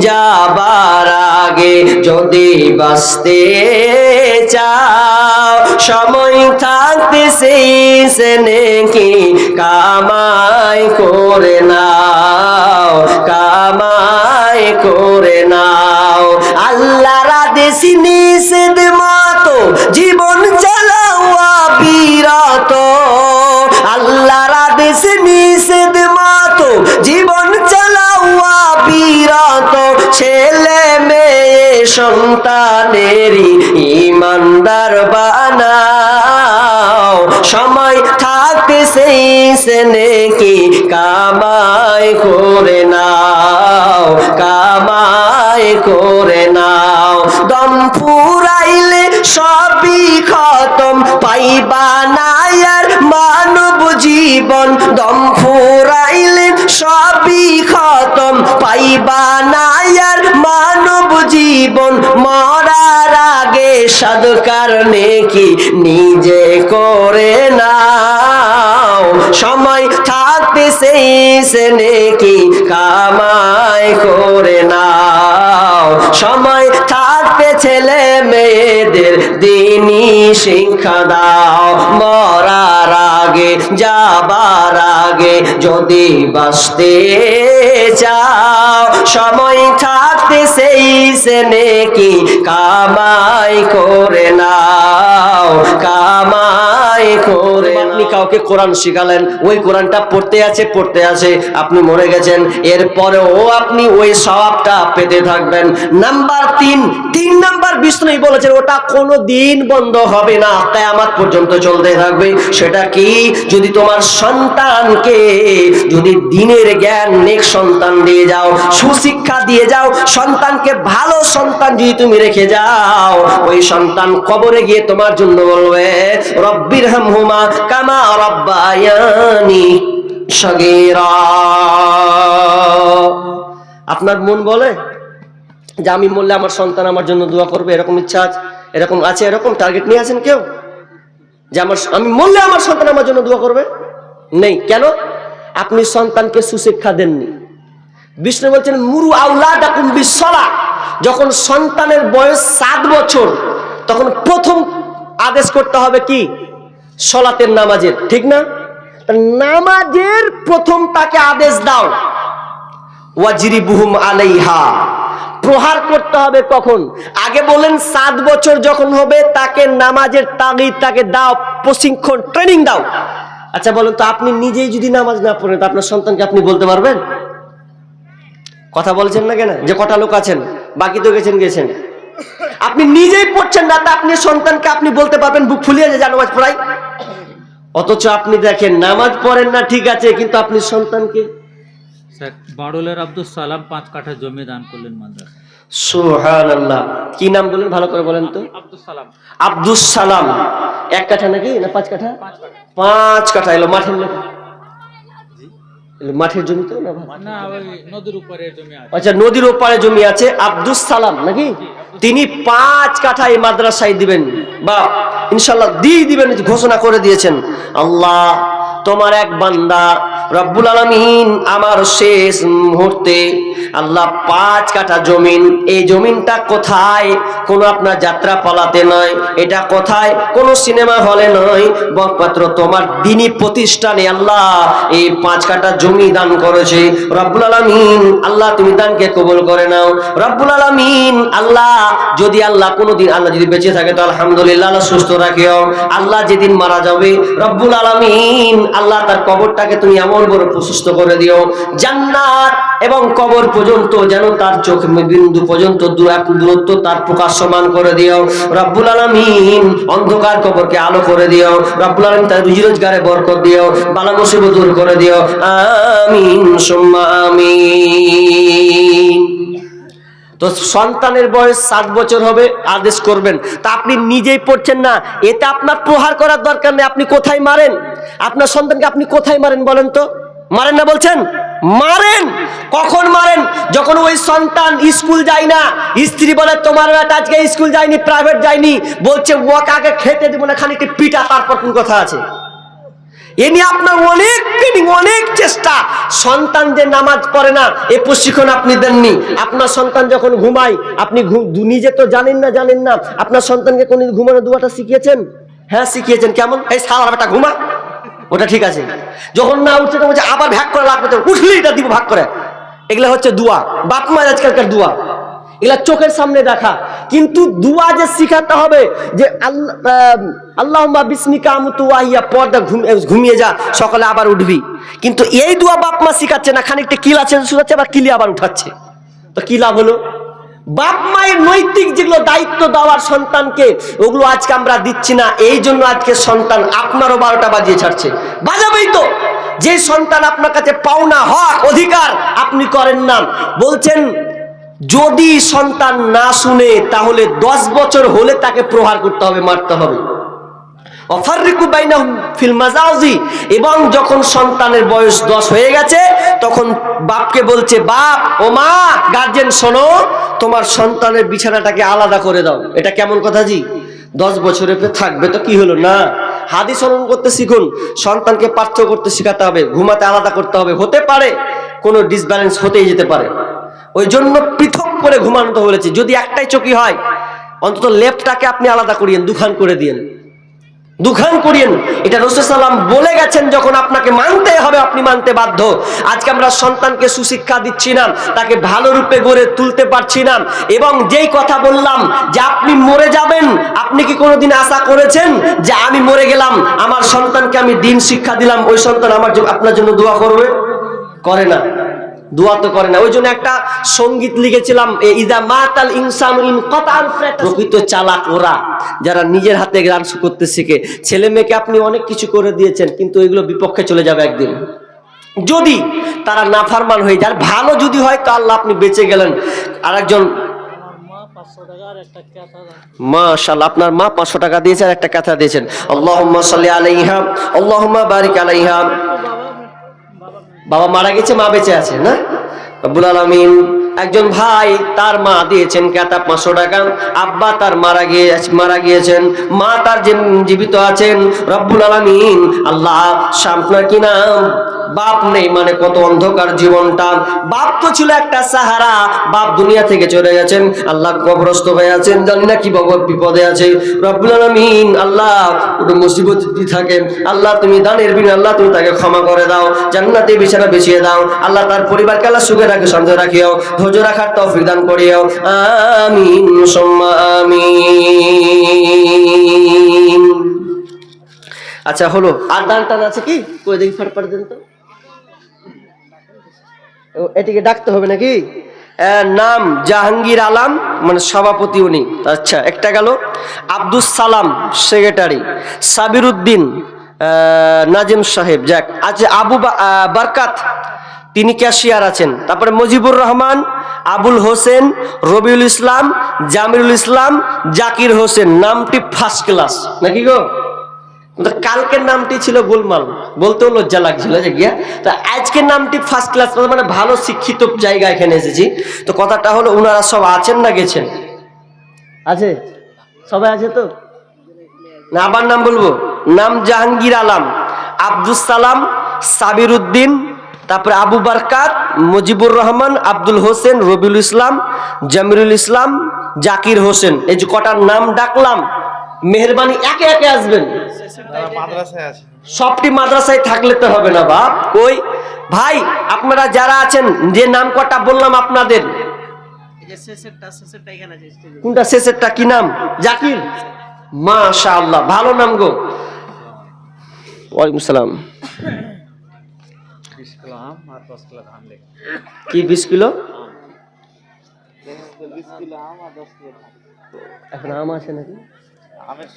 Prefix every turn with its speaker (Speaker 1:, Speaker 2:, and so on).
Speaker 1: যাবার আগে যদি বাঁচতে চাও, সময় থাকতে সেই সেনে কি কামাই করে নাও, কামাই করে নাও। আল্লাহর আদেশ নিষেধ মতো জীবন চালাওয়া বিরত। আল্লাহর আদেশ নিষেধ মতো ছেলে মেয়ে সন্তানেরই ইমানদার বানাও। সময় থাকতে সেই কি কামাই করে নাও, কামাই করে নাও। দম ফুরাইলে সবই খতম, পাইবা না আর মানব জীবন। দম ফুরাইলে সবই খতম, পাইবা না আর মানব জীবন। মরার আগে সাধকার নেকি নিজে করে নাও। সময় থাকতে সেই সে নেকি কামাই করে নাও। সময় থাকতে ছেলে মেয়েদের দিনই শিক্ষা দাও। মরার আগে যাবার আগে যদি বাঁচতে চাও সময় থাকতে সেই সে নেকি কামাই করে আপনি কাউকে কোরআন শিখালেন, ওই কোরআনটা পড়তে আছে পড়তে আছে, আপনি মরে গেছেন। এরপরেও আপনি ওই স্বভাবটা পেতে থাকবেন। নাম্বার তিন তিন নাম্বার বিষ্ণু বলেছেন, ওটা কোনো দিন বন্ধ হবে না পর্যন্ত চলতে থাকবে। সেটা কি? যদি তোমার সন্তানকে যদি দিনের জ্ঞান নেক সন্তান দিয়ে যাও, সুশিক্ষা দিয়ে যাও, সন্তানকে ভালো সন্তান যদি তুমি রেখে যাও, ওই সন্তান কবরে গিয়ে তোমার জন্য বলবে রব্বির হামহুমা কামা রব্বায়ানি সগীরা আপনার মন বলে যে আমি মরলে আমার সন্তান আমার জন্য দোয়া করবে, এরকম ইচ্ছা আছে? এরকম আছে, এরকম টার্গেট নিয়ে আছেন কেউ? যে আমার আমি মরলে আমার সন্তান আমার জন্য দোয়া করবে? নেই। কেন? আপনি সন্তানকে সুশিক্ষা দেননি। বিষ্ণু বলছেন, মুরু আউলা ডাকুন বিশ্বলা যখন সন্তানের বয়স সাত বছর, তখন প্রথম আদেশ করতে হবে কি? সলাতের নামাজের, ঠিক না? নামাজের প্রথম তাকে আদেশ দাও। ওয়াজিরি বুহুম আলাইহা। প্রহার করতে হবে কখন? আগে বলেন সাত বছর যখন হবে, তাকে নামাজের তাগিদ, তাকে দাও, প্রশিক্ষণ, ট্রেনিং দাও। আচ্ছা বলেন তো, আপনি নিজেই যদি নামাজ না পড়েন আপনার সন্তানকে আপনি বলতে পারবেন? কথা বলছেন না কেন? যে কটা লোক আছেন, বাকি তো গেছেন গেছেন। আপনি নিজেই পড়ছেন না তা আপনি সন্তানকে আপনি বলতে পারবেন বুক ফুলিয়ে যে নামাজ পড়াই। অথচ আপনি দেখেন নামাজ পড়েন না ঠিক আছে কিন্তু আপনি সন্তানকে
Speaker 2: বাড়লের আব্দুল সালাম পাঁচ কাঠা জমি দান করলেন মাদ্রাসা
Speaker 1: কি নাম বলেন ভালো করে বলেন তো।
Speaker 2: আব্দুল সালাম।
Speaker 1: এক কাঠা নাকি না পাঁচ কাঠা? পাঁচ কাঠা। এলো মাঠের মাঠের জমি তো না? ভাই?
Speaker 2: না ওই নদীর উপরে জমি আছে।
Speaker 1: আচ্ছা নদীর ওপারে জমি আছে আব্দুস সালাম নাকি? তিনি পাঁচ কাঠা এই মাদ্রাসায় দিবেন বা ইনশাল্লাহ দিয়ে দিবেন, ঘোষণা করে দিয়েছেন। আল্লাহ, তোমার এক বান্দা রব্বুল আলমিন আমার শেষ মুহূর্তে আল্লাহ পাঁচ কাঠা জমিন, এই জমিনটা কোথায়? কোনো আপনার যাত্রা পালাতে নয়, এটা কোথায়? কোনো সিনেমা হলে নয় বকপাত্র তোমার দিনী প্রতিষ্ঠানে আল্লাহ এই পাঁচ কাঠা জমি দান করেছে। রব্বুল আলমিন, আল্লাহ তুমি দানকে কবুল করে নাও। রব্বুল আলমিন, আল্লাহ যদি আল্লাহ কোনোদিন আল্লাহ যদি বেঁচে থাকে, তো আলহামদুলিল্লাহ, আল্লাহ সুস্থ রাখিও। আল্লাহ যেদিন মারা যাবে, রব্বুল আলমিন, আল্লাহ তার কবরটাকে তুমি এমন বড় প্রশস্ত করে দিও। জান্নাত এবং কবর পর্যন্ত যেন তার চোখ বিন্দু পর্যন্ত দূরত্ব তার প্রকাশ সমান করে দিও। রব্বুল আলমিন অন্ধকার কবরকে আলো করে দিও। রব্বুল আলমিন তার রুজি রোজগারে বরকত দিও। বালা মুসিবত দূর করে দিও। আমিন, সুম্মা আমিন। তো সন্তানের বয়স সাত বছর হবে, আদেশ করবেন। তা আপনি নিজেই পড়ছেন না, এতে আপনার প্রহার করার দরকার নেই, আপনি কোথায় মারেন? আপনার সন্তানকে আপনি কোথায় মারেন বলেন তো? মারেন না বলছেন? মারেন! কখন মারেন? যখন ওই সন্তান স্কুল যায় না, স্ত্রী বলে, তোমার বেটা আজকে স্কুল যায়নি প্রাইভেট যায়নি। বলছে ওকে আগে খেতে দেবো না, খানিকটি পিটা তারপর কোন কথা আছে? এ নিয়ে আপনার অনেক ট্রেনিং অনেক চেষ্টা। সন্তান যে নামাজ পড়ে না, এ প্রশিক্ষণ আপনি দেননি। আপনার সন্তান যখন ঘুমায়, আপনি নিজে তো জানেন না জানেন না। আপনার সন্তানকে কোন ঘুমানো দুয়াটা শিখিয়েছেন? হ্যাঁ শিখিয়েছেন। কেমন? এই সারা বেটা ঘুমা। ওটা ঠিক আছে। যখন না উঠছে, তখন আবার ভাগ করে লাগবে তো উঠলি এটা দিব ভাগ করে। এগুলা হচ্ছে দুয়া। বাপ মায়ের আজকালকার দুয়া। এগুলা চোখের সামনে দেখা। কিন্তু দুয়া যে শিখাতে হবে, যে আল্লাহ বিসমিকা আমতু ওয়াহিয়া পর্দা ঘুমিয়ে যা, সকালে আবার উঠবি। কিন্তু এই দুয়া বাপ মা শিখাচ্ছে না, খানিকটা কিল আছে, শুধাচ্ছে, আবার কিলি আবার উঠাচ্ছে। তো কি লাভ হলো? বাপ মায়ের নৈতিক যেগুলো দায়িত্ব দেওয়ার সন্তানকে, ওগুলো আজকে আমরা দিচ্ছি না, এই জন্য আজকে সন্তান আপনারও বারোটা বাজিয়ে ছাড়ছে। বাজাবেই তো। যে সন্তান আপনার কাছে পাওনা হক অধিকার আপনি করেন না। বলছেন যদি সন্তান না শুনে, তাহলে দশ বছর হলে তাকে প্রহার করতে হবে, মারতে হবে। এবং যখন সন্তানের বয়স দশ হয়ে গেছে, তখন বাপকে বলছে, বাপ, ও মা গার্জেন শোনো, তোমার সন্তানের বিছানাটাকে আলাদা করে দাও। এটা কেমন কথা জি? দশ বছরে থাকবে তো কি হলো? না। হাদি স্মরণ করতে শিখুন। সন্তানকে পার্থ করতে শেখাতে হবে, ঘুমাতে আলাদা করতে হবে। হতে পারে, কোনো ডিসব্যালেন্স হতেই যেতে পারে। ওই জন্য পৃথক করে ঘুমানো বলেছি। যদি একটাই চকি হয়, অন্তত লেফটটাকে আপনি আলাদা করিয়েন, দুখান করে দিয়েন। দুখান করিয়েন। এটা রসুলাম বলে গেছেন, যখন আপনাকে মানতে হবে, আপনি মানতে বাধ্য। আজকে আমরা সন্তানকে সুশিক্ষা দিচ্ছি না, তাকে ভালো রূপে গড়ে তুলতে পারছি না। এবং যেই কথা বললাম যে আপনি মরে যাবেন, আপনি কি কোনোদিন আশা করেছেন যে আমি মরে গেলাম, আমার সন্তানকে আমি দিন শিক্ষা দিলাম, ওই সন্তান আমার আপনার জন্য দোয়া করবে? করে না। দোয়া তো করে না। ওই জন্য একটা সংগীত লিখেছিলাম ইদা মাতাল ইনসানু ইন প্রকৃত চালাক ওরা, যারা নিজের হাতে গান করতে শিখে। ছেলে মেয়েকে আপনি অনেক কিছু করে দিয়েছেন, কিন্তু এগুলো বিপক্ষে চলে যাবে একদিন। যদি তারা নাফারমান হয়ে যায় ভালো যদি হয়, তো আল্লাহ আপনি বেঁচে গেলেন। আরেকজন, মাশাআল্লাহ, আপনার মা পাঁচশো টাকা দিয়েছেন একটা কথা দিয়েছেন। আল্লাহুম্মা সাল্লি আলাইহা, আল্লাহুম্মা বারিক আলাইহা। বাবা মারা গেছে, মা বেঁচে আছে, না? রব্বুল আলমিন একজন ভাই তার মা দিয়েছেন কেতা পাঁচশো টাকা, আব্বা তার মারা গিয়ে মারা গিয়েছেন, মা তার যে জীবিত আছেন, রব্বুল আলমিন, আল্লাহ আপনার কি নাম? বাপ নেই মানে কত অন্ধকার জীবনটা। বাপ তো ছিল একটা সাহারা, বাপ দুনিয়া থেকে চলে গেছেন। আল্লাহ কবরস্থ হয়ে আছেন, জানি না কি বাবা বিপদে আছে। রব্বুল আলামিন, আল্লাহ মুসিবত যদি থাকে, আল্লাহ তুমি দানের বিন, আল্লাহ তুমি তাকে ক্ষমা করে দাও। জান্নাতে বিছানা বিছিয়ে দাও। আল্লাহ তার পরিবারকে আল্লাহ সুখে রাখে সন্দেহ রাখিও। ধৈর্য রাখার তৌফিক দান করিও। আমিন, সুম্মা আচ্ছা হলো। আর দান টান আছে কি? কই দেখি ফাট ফাট দেন তো এটিকে ডাকতে হবে নাকি? নাম জাহাঙ্গীর আলম মানে সভাপতি উনি। আচ্ছা একটা গেল। আব্দুস সালাম, সেক্রেটারি। সাবির উদ্দিন নাজিম সাহেব, যাক। আচ্ছা আবু বারকাত, তিনি ক্যাশিয়ার আছেন। তারপরে মুজিবুর রহমান, আবুল হোসেন, রবিউল ইসলাম, জামিরুল ইসলাম, জাকির হোসেন, নামটি ফার্স্ট ক্লাস নাকি গো? কালকের নামটি ছিল গোলমাল। বলতেও লজ্জা লাগছিল যে গিয়া। তো আজকের নামটি ফার্স্ট ক্লাস মানে ভালো শিক্ষিত জায়গা এখানে এসেছি। তো কথাটা হলো ওনারা সব আছেন না গেছেন? আছে। সবাই আছে তো? না আবার নাম বলব। নাম জাহাঙ্গীর আলম আব্দুল সালাম সাবির উদ্দিন তারপরে আবু বারকাত মুজিবুর রহমান আব্দুল হোসেন রবিউল ইসলাম জামিরুল ইসলাম জাকির হোসেন। এই যে কটার নাম ডাকলাম মেহরবানি একে একে আসবেন। সবটি মাদ্রাসায় থাকলে তো হবে না বাপ। কই? ভাই আপনারা যারা আছেন যে নাম কটা বললাম আপনাদের। কোনটা? শেষেরটা কি নাম? জাকির। মাশাআল্লাহ ভালো নাম গো। ওয়ালাইকুম সালাম। কি বিশ কিলো? এখন আম আছে নাকি?
Speaker 3: আমের